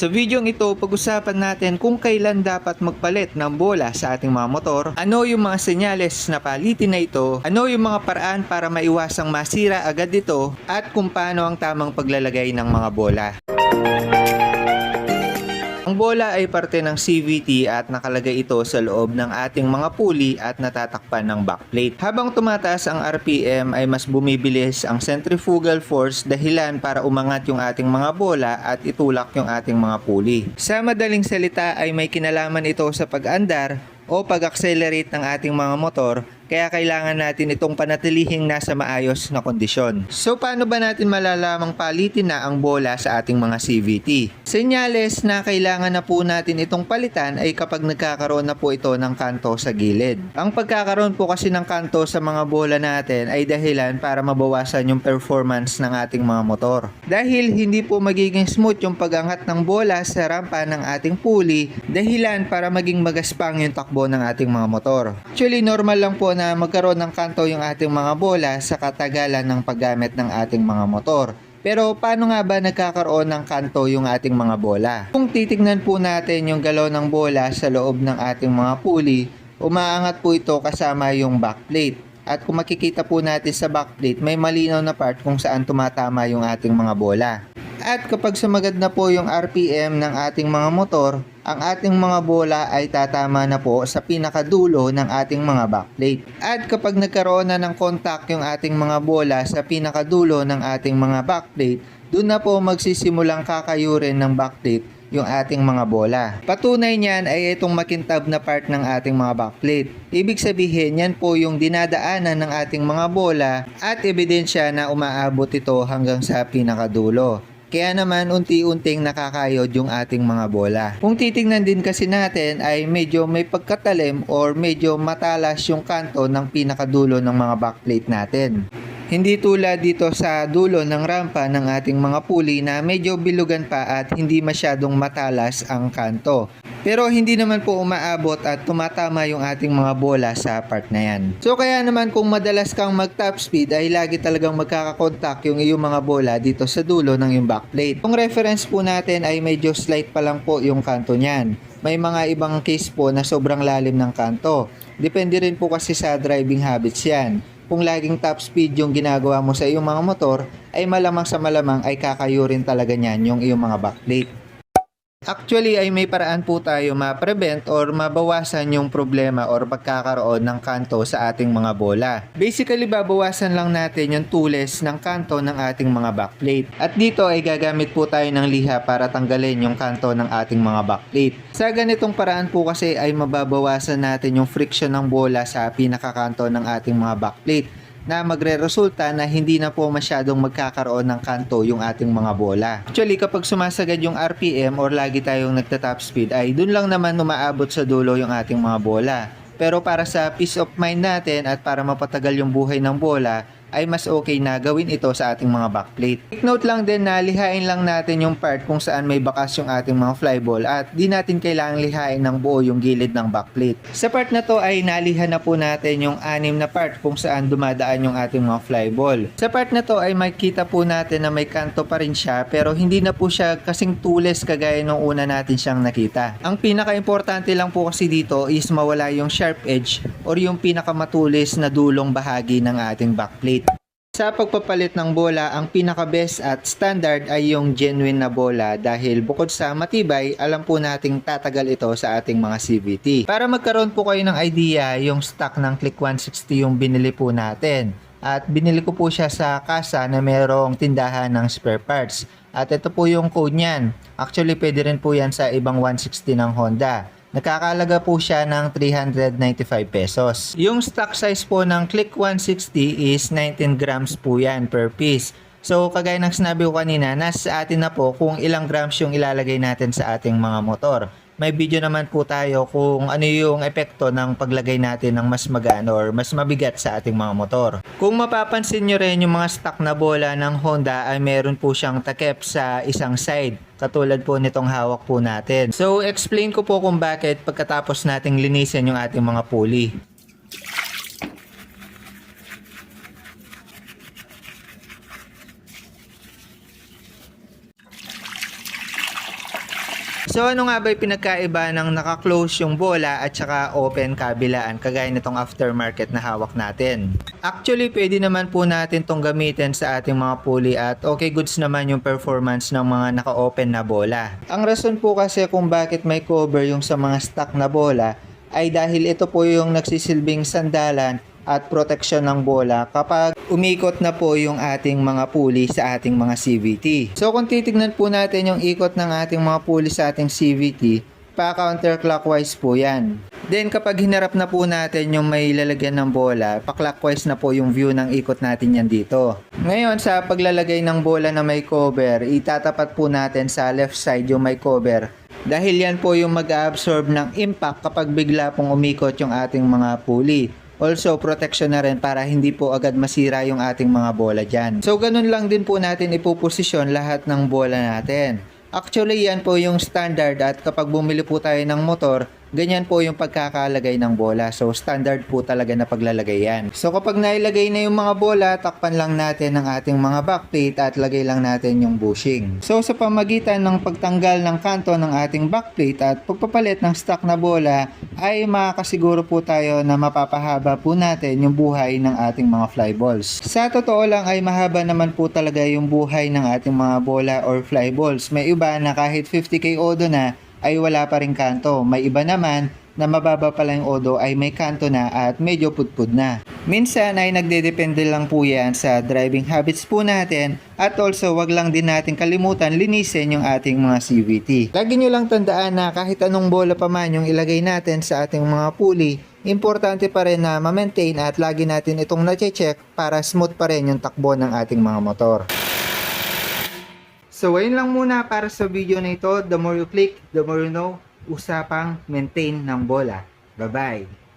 Sa videong ito, pag-usapan natin kung kailan dapat magpalit ng bola sa ating mga motor, ano yung mga senyales na palitin na ito, ano yung mga paraan para maiwasang masira agad ito, at kung paano ang tamang paglalagay ng mga bola. Ang bola ay parte ng CVT at nakalagay ito sa loob ng ating mga pulley at natatakpan ng backplate. Habang tumataas ang RPM ay mas bumibilis ang centrifugal force dahilan para umangat yung ating mga bola at itulak yung ating mga pulley. Sa madaling salita ay may kinalaman ito sa pag-andar o pag-accelerate ng ating mga motor kaya kailangan natin itong panatilihing nasa maayos na kondisyon. So paano ba natin malalamang palitin na ang bola sa ating mga CVT? Senyales na kailangan na po natin itong palitan ay kapag nagkakaroon na po ito ng kanto sa gilid. Ang pagkakaroon po kasi ng kanto sa mga bola natin ay dahilan para mabawasan yung performance ng ating mga motor. Dahil hindi po magiging smooth yung pagangat ng bola sa rampa ng ating pulley, dahilan para maging magaspang yung takbo ng ating mga motor. Actually, normal lang po na magkaroon ng kanto yung ating mga bola sa katagalan ng paggamit ng ating mga motor. Pero paano nga ba nagkakaroon ng kanto yung ating mga bola? Kung titignan po natin yung galaw ng bola sa loob ng ating mga pulley, umaangat po ito kasama yung backplate. At kung makikita po natin sa backplate, may malinaw na part kung saan tumatama yung ating mga bola. At kapag sumagad na po yung RPM ng ating mga motor, ang ating mga bola ay tatama na po sa pinakadulo ng ating mga backplate. At kapag nagkaroon na ng contact yung ating mga bola sa pinakadulo ng ating mga backplate, doon na po magsisimulang kakayurin ng backplate yung ating mga bola. Patunay niyan ay itong makintab na part ng ating mga backplate. Ibig sabihin, yan po yung dinadaanan ng ating mga bola at ebidensya na umaabot ito hanggang sa pinakadulo. Kaya naman unti-unting nakakayod yung ating mga bola. Kung titingnan din kasi natin ay medyo may pagkatalim or medyo matalas yung kanto ng pinakadulo ng mga backplate natin. Hindi tulad dito sa dulo ng rampa ng ating mga pulley na medyo bilugan pa at hindi masyadong matalas ang kanto. Pero hindi naman po umaabot at tumatama yung ating mga bola sa part na yan. So kaya naman kung madalas kang mag top speed ay lagi talagang magkakakontak yung iyong mga bola dito sa dulo ng yung backplate. Kung reference po natin ay medyo slight pa lang po yung kanto niyan. May mga ibang case po na sobrang lalim ng kanto. Depende rin po kasi sa driving habits yan kung laging top speed yung ginagawa mo sa iyong mga motor, ay malamang sa malamang ay kakayurin talaga niyan yung iyong mga backplate. Actually ay may paraan po tayo ma-prevent or mabawasan yung problema or pagkakaroon ng kanto sa ating mga bola. Basically babawasan lang natin yung tules ng kanto ng ating mga backplate. At dito ay gagamit po tayo ng liha para tanggalin yung kanto ng ating mga backplate. Sa ganitong paraan po kasi ay mababawasan natin yung friction ng bola sa pinakakanto ng ating mga backplate na magre-resulta na hindi na po masyadong magkakaroon ng kanto yung ating mga bola. Actually, kapag sumasagad yung RPM or lagi tayong nagta-top speed ay dun lang naman umaabot sa dulo yung ating mga bola. Pero para sa peace of mind natin at para mapatagal yung buhay ng bola, ay mas okay na gawin ito sa ating mga backplate. Take note lang din na lihain lang natin yung part kung saan may bakas yung ating mga flyball at di natin kailangang lihain ng buo yung gilid ng backplate. Sa part na to ay nalihan na po natin yung anim na part kung saan dumadaan yung ating mga flyball. Sa part na to ay makita po natin na may kanto pa rin siya pero hindi na po siya kasing tules kagaya nung una natin siyang nakita. Ang pinaka-importante lang po kasi dito is mawala yung sharp edge or yung pinakamatulis na dulong bahagi ng ating backplate. Sa pagpapalit ng bola, ang pinaka-best at standard ay yung genuine na bola dahil bukod sa matibay, alam po nating tatagal ito sa ating mga CVT. Para magkaroon po kayo ng idea, yung stock ng Click 160 yung binili po natin. At binili ko po siya sa kasa na merong tindahan ng spare parts. At ito po yung code niyan. Actually, pwede rin po yan sa ibang 160 ng Honda. Nakakalaga po siya ng 395 pesos. Yung stock size po ng Click 160 is 19 grams po yan per piece. So, kagaya ng sinabi ko kanina, nasa atin na po kung ilang grams yung ilalagay natin sa ating mga motor. May video naman po tayo kung ano yung epekto ng paglagay natin ng mas magaan or mas mabigat sa ating mga motor. Kung mapapansin nyo rin yung mga stock na bola ng Honda ay meron po siyang takip sa isang side katulad po nitong hawak po natin. So, explain ko po kung bakit pagkatapos nating linisin yung ating mga pulley. So ano nga ba yung pinagkaiba ng naka-close yung bola at saka open kabilaan kagaya nitong aftermarket na hawak natin? Actually, pwede naman po natin tong gamitin sa ating mga pulley at okay goods naman yung performance ng mga naka-open na bola. Ang rason po kasi kung bakit may cover yung sa mga stock na bola ay dahil ito po yung nagsisilbing sandalan at proteksyon ng bola kapag umikot na po yung ating mga pulley sa ating mga CVT. So kung titignan po natin yung ikot ng ating mga pulley sa ating CVT, pa counterclockwise po yan. Then kapag hinarap na po natin yung may lalagyan ng bola, pa-clockwise na po yung view ng ikot natin yan dito. Ngayon sa paglalagay ng bola na may cover, itatapat po natin sa left side yung may cover dahil yan po yung mag-absorb ng impact kapag bigla pong umikot yung ating mga pulley. Also, protection na rin para hindi po agad masira yung ating mga bola dyan. So, ganun lang din po natin ipuposisyon lahat ng bola natin. Actually, yan po yung standard at kapag bumili po tayo ng motor, ganyan po yung pagkakalagay ng bola. So, standard po talaga na paglalagay yan. So, kapag nailagay na yung mga bola, takpan lang natin ang ating mga backplate at lagay lang natin yung bushing. So, sa pamagitan ng pagtanggal ng kanto ng ating backplate at pagpapalit ng stock na bola, ay makakasiguro po tayo na mapapahaba po natin yung buhay ng ating mga flyballs. Sa totoo lang ay mahaba naman po talaga yung buhay ng ating mga bola or flyballs. May iba na kahit 50k odo na ay wala pa rin kanto. May iba naman na mababa pala yung odo ay may kanto na at medyo pudpud na. Minsan ay nagdedepende lang po yan sa driving habits po natin at also wag lang din natin kalimutan linisin yung ating mga CVT. Lagi nyo lang tandaan na kahit anong bola pa man yung ilagay natin sa ating mga pulley, importante pa rin na ma-maintain at lagi natin itong na-check para smooth pa rin yung takbo ng ating mga motor. So, ayun lang muna para sa video na ito. The more you click, the more you know, usapang maintain ng bola. Bye-bye!